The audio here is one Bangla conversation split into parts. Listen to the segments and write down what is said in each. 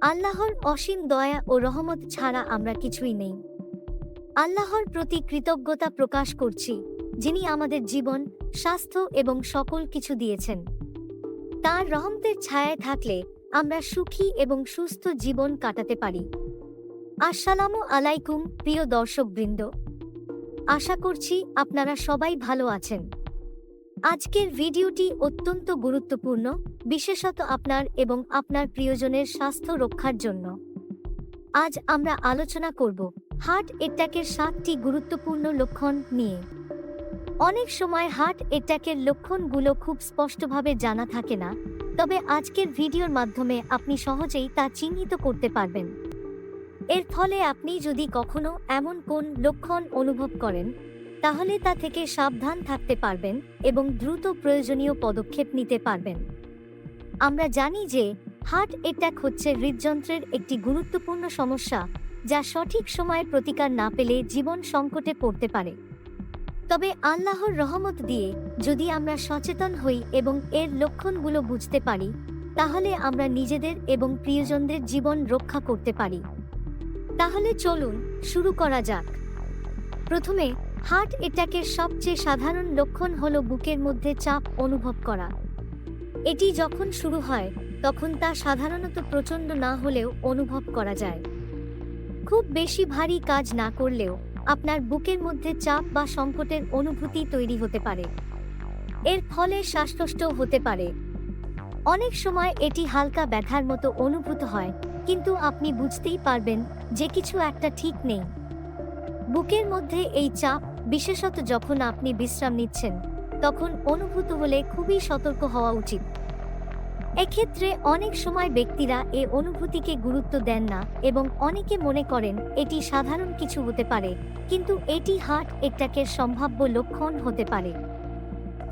আল্লাহর অসীম দয়া ও রহমত ছাড়া আমরা কিছুই নেই। আল্লাহর প্রতি কৃতজ্ঞতা প্রকাশ করছি, যিনি আমাদের জীবন, স্বাস্থ্য এবং সকল কিছু দিয়েছেন। তার রহমতের ছায়ায় থাকলে আমরা সুখী এবং সুস্থ জীবন কাটাতে পারি। আসসালামু আলাইকুম, প্রিয় দর্শকবৃন্দ। আশা করছি আপনারা সবাই ভালো আছেন। আজকের ভিডিওটি অত্যন্ত গুরুত্বপূর্ণ, বিশেষত আপনার এবং আপনার প্রিয়জনের স্বাস্থ্য রক্ষার জন্য। আজ আমরা আলোচনা করব হার্ট অ্যাটাকের সাতটি গুরুত্বপূর্ণ লক্ষণ নিয়ে। অনেক সময় হার্ট অ্যাটাকের লক্ষণগুলো খুব স্পষ্টভাবে জানা থাকে না, তবে আজকের ভিডিওর মাধ্যমে আপনি সহজেই তা চিহ্নিত করতে পারবেন। এর ফলে আপনি যদি কখনো এমন কোন লক্ষণ অনুভব করেন তাহলে তা থেকে সাবধান থাকতে পারবেন এবং দ্রুত প্রয়োজনীয় পদক্ষেপ নিতে পারবেন। আমরা জানি যে হার্ট অ্যাটাক হচ্ছে হৃদযন্ত্রের একটি গুরুত্বপূর্ণ সমস্যা যা সঠিক সময়ে প্রতিকার না পেলে জীবন সংকটে পড়তে পারে। তবে আল্লাহর রহমত দিয়ে যদি আমরা সচেতন হই এবং এর লক্ষণগুলো বুঝতে পারি, তাহলে আমরা নিজেদের এবং প্রিয়জনদের জীবন রক্ষা করতে পারি। তাহলে চলুন শুরু করা যাক। প্রথমে হার্ট অ্যাটাকের সবচেয়ে সাধারণ লক্ষণ হল বুকের মধ্যে চাপ অনুভব করা। এটি যখন শুরু হয়, তখন তা সাধারণত প্রচণ্ড না হলেও অনুভব করা যায়। খুব বেশি ভারী কাজ না করলেও আপনার বুকের মধ্যে চাপ বা সংকটের অনুভূতি তৈরি হতে পারে। এর ফলে শ্বাসকষ্ট হতে পারে। অনেক সময় এটি হালকা ব্যথার মতো অনুভূত হয়, কিন্তু আপনি বুঝতেই পারবেন যে কিছু একটা ঠিক নেই। বুকের মধ্যে এই চাপ বিশেষত যখন আপনি বিশ্রাম নিচ্ছেন, তখন অনুভূত হলে খুবই সতর্ক হওয়া উচিত। এক্ষেত্রে অনেক সময় ব্যক্তিরা এ অনুভূতিকে গুরুত্ব দেন না এবং অনেকে মনে করেন এটি সাধারণ কিছু হতে পারে, কিন্তু এটি হার্ট অ্যাটাকের সম্ভাব্য লক্ষণ হতে পারে।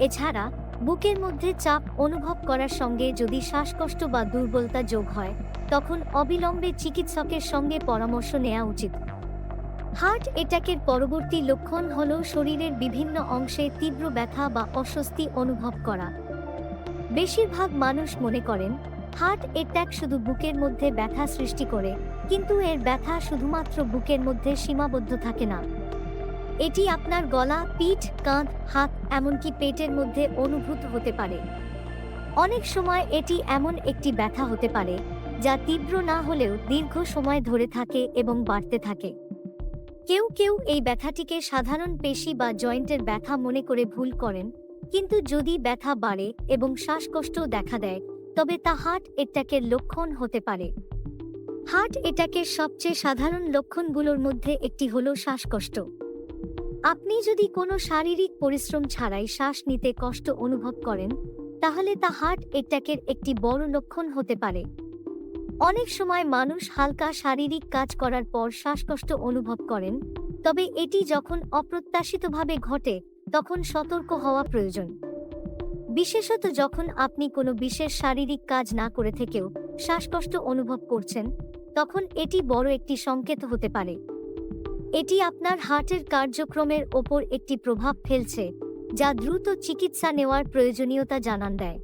এছাড়া, বুকের মধ্যে চাপ অনুভব করার সঙ্গে যদি শ্বাসকষ্ট বা দুর্বলতা যোগ হয়, তখন অবিলম্বে চিকিৎসকের সঙ্গে পরামর্শ নেওয়া উচিত। হার্ট অ্যাটাকের পরবর্তী লক্ষণ হল শরীরের বিভিন্ন অংশে তীব্র ব্যথা বা অস্বস্তি অনুভব করা। বেশিরভাগ মানুষ মনে করেন, হার্ট অ্যাটাক শুধু বুকের মধ্যে ব্যথা সৃষ্টি করে, কিন্তু এর ব্যথা শুধুমাত্র বুকের মধ্যে সীমাবদ্ধ থাকে না। এটি আপনার গলা, পিঠ, কাঁধ, হাত, এমনকি পেটের মধ্যে অনুভূত হতে পারে। অনেক সময় এটি এমন একটি ব্যথা হতে পারে, যা তীব্র না হলেও দীর্ঘ সময় ধরে থাকে এবং বাড়তে থাকে। কেউ কেউ এই ব্যথাটিকে সাধারণ পেশি বা জয়েন্টের ব্যথা মনে করে ভুল করেন, কিন্তু যদি ব্যথা বাড়ে এবং শ্বাসকষ্ট দেখা দেয়, তবে তা হার্ট অ্যাটাকের লক্ষণ হতে পারে। হার্ট অ্যাটাকের সবচেয়ে সাধারণ লক্ষণগুলোর মধ্যে একটি হল শ্বাসকষ্ট। আপনি যদি কোনো শারীরিক পরিশ্রম ছাড়াই শ্বাস নিতে কষ্ট অনুভব করেন, তাহলে তা হার্ট এটাকের একটি বড় লক্ষণ হতে পারে। অনেক সময় মানুষ হালকা শারীরিক কাজ করার পর শ্বাসকষ্ট অনুভব করেন, তবে এটি যখন অপ্রত্যাশিতভাবে ঘটে, তখন সতর্ক হওয়া প্রয়োজন। বিশেষত যখন আপনি কোনো বিশেষ শারীরিক কাজ না করে থেকেও শ্বাসকষ্ট অনুভব করছেন, তখন এটি বড় একটি সংকেত হতে পারে। এটি আপনার হার্টের কার্যক্রমের ওপর একটি প্রভাব ফেলছে, যা দ্রুত চিকিৎসা নেওয়ার প্রয়োজনীয়তা জানান দেয়।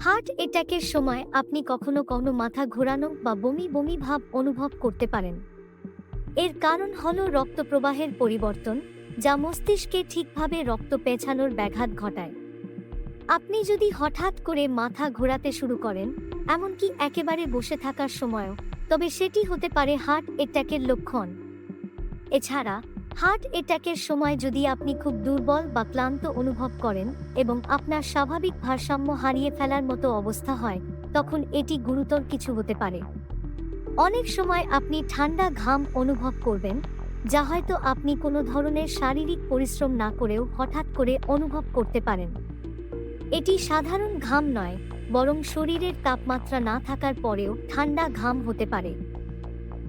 হার্ট অ্যাটাকের সময় আপনি কখনো কখনো মাথা ঘোরানো বা বমি বমি ভাব অনুভব করতে পারেন। এর কারণ হল রক্ত প্রবাহের পরিবর্তন, যা মস্তিষ্কে ঠিকভাবে রক্ত পেছানোর ব্যাঘাত ঘটায়। আপনি যদি হঠাৎ করে মাথা ঘোরাতে শুরু করেন, এমনকি একেবারে বসে থাকার সময়ও, তবে সেটি হতে পারে হার্ট অ্যাটাকের লক্ষণ। এছাড়া হার্ট অ্যাটাকের সময় যদি আপনি খুব দুর্বল বা ক্লান্ত অনুভব করেন এবং আপনার স্বাভাবিক ভারসাম্য হারিয়ে ফেলার মতো অবস্থা হয়, তখন এটি গুরুতর কিছু হতে পারে। অনেক সময় আপনি ঠান্ডা ঘাম অনুভব করবেন, যা হয়তো আপনি কোনো ধরনের শারীরিক পরিশ্রম না করেও হঠাৎ করে অনুভব করতে পারেন। এটি সাধারণ ঘাম নয়, বরং শরীরের তাপমাত্রা না থাকার পরেও ঠান্ডা ঘাম হতে পারে।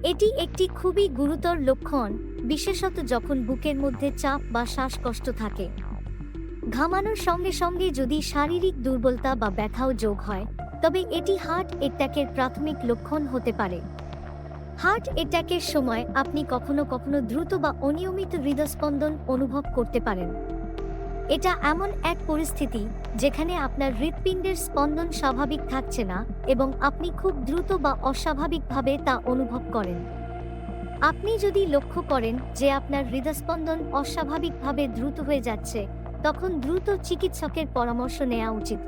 এটি একটি খুবই গুরুতর লক্ষণ বিশেষত যখন বুকের মধ্যে চাপ বা শ্বাসকষ্ট থাকে। ঘামানোর সঙ্গে সঙ্গে যদি শারীরিক দুর্বলতা বা ব্যথাও যোগ হয়, তবে এটি হার্ট অ্যাটাকের প্রাথমিক লক্ষণ হতে পারে। হার্ট অ্যাটাকের সময় আপনি কখনো কখনো দ্রুত বা অনিয়মিত হৃদস্পন্দন অনুভব করতে পারেন। এটা এমন এক পরিস্থিতি যেখানে আপনার হৃৎপিণ্ডের স্পন্দন স্বাভাবিক থাকছে না এবং আপনি খুব দ্রুত বা অস্বাভাবিকভাবে তা অনুভব করেন। আপনি যদি লক্ষ্য করেন যে আপনার হৃদস্পন্দন অস্বাভাবিকভাবে দ্রুত হয়ে যাচ্ছে, তখন দ্রুত চিকিৎসকের পরামর্শ নেওয়া উচিত।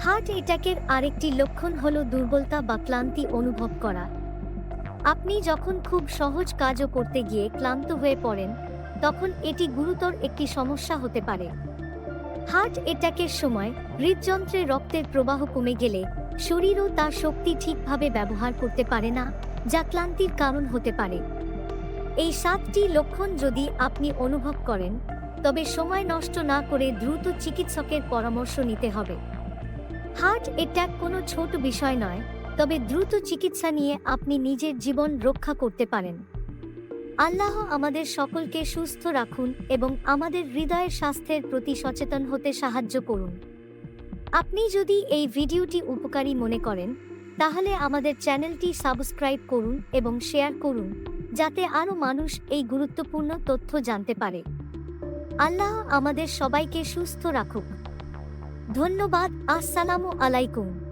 হার্ট অ্যাটাকের আরেকটি লক্ষণ হল দুর্বলতা বা ক্লান্তি অনুভব করা। আপনি যখন খুব সহজ কাজও করতে গিয়ে ক্লান্ত হয়ে পড়েন, তখন এটি গুরুতর একটি সমস্যা হতে পারে। হার্ট অ্যাটাকের সময় হৃদযন্ত্রে রক্তের প্রবাহ কমে গেলে শরীরও তার শক্তি ঠিকভাবে ব্যবহার করতে পারে না। যা ক্লান্তির কারণ হতে পারে। এই সাতটি লক্ষণ যদি আপনি অনুভব করেন, তবে সময় নষ্ট না করে দ্রুত চিকিৎসকের পরামর্শ নিতে হবে। হার্ট অ্যাটাক কোনো ছোট বিষয় নয়, তবে দ্রুত চিকিৎসা নিয়ে আপনি নিজের জীবন রক্ষা করতে পারেন। আল্লাহ আমাদের সকলকে সুস্থ রাখুন এবং আমাদের হৃদয়ের স্বাস্থ্যের প্রতি সচেতন হতে সাহায্য করুন। আপনি যদি এই ভিডিওটি উপকারী মনে করেন তাহলে আমাদের চ্যানেলটি সাবস্ক্রাইব করুন এবং শেয়ার করুন, যাতে আরও মানুষ এই গুরুত্বপূর্ণ তথ্য জানতে পারে। আল্লাহ আমাদের সবাইকে সুস্থ রাখুক। ধন্যবাদ। আসসালামু আলাইকুম।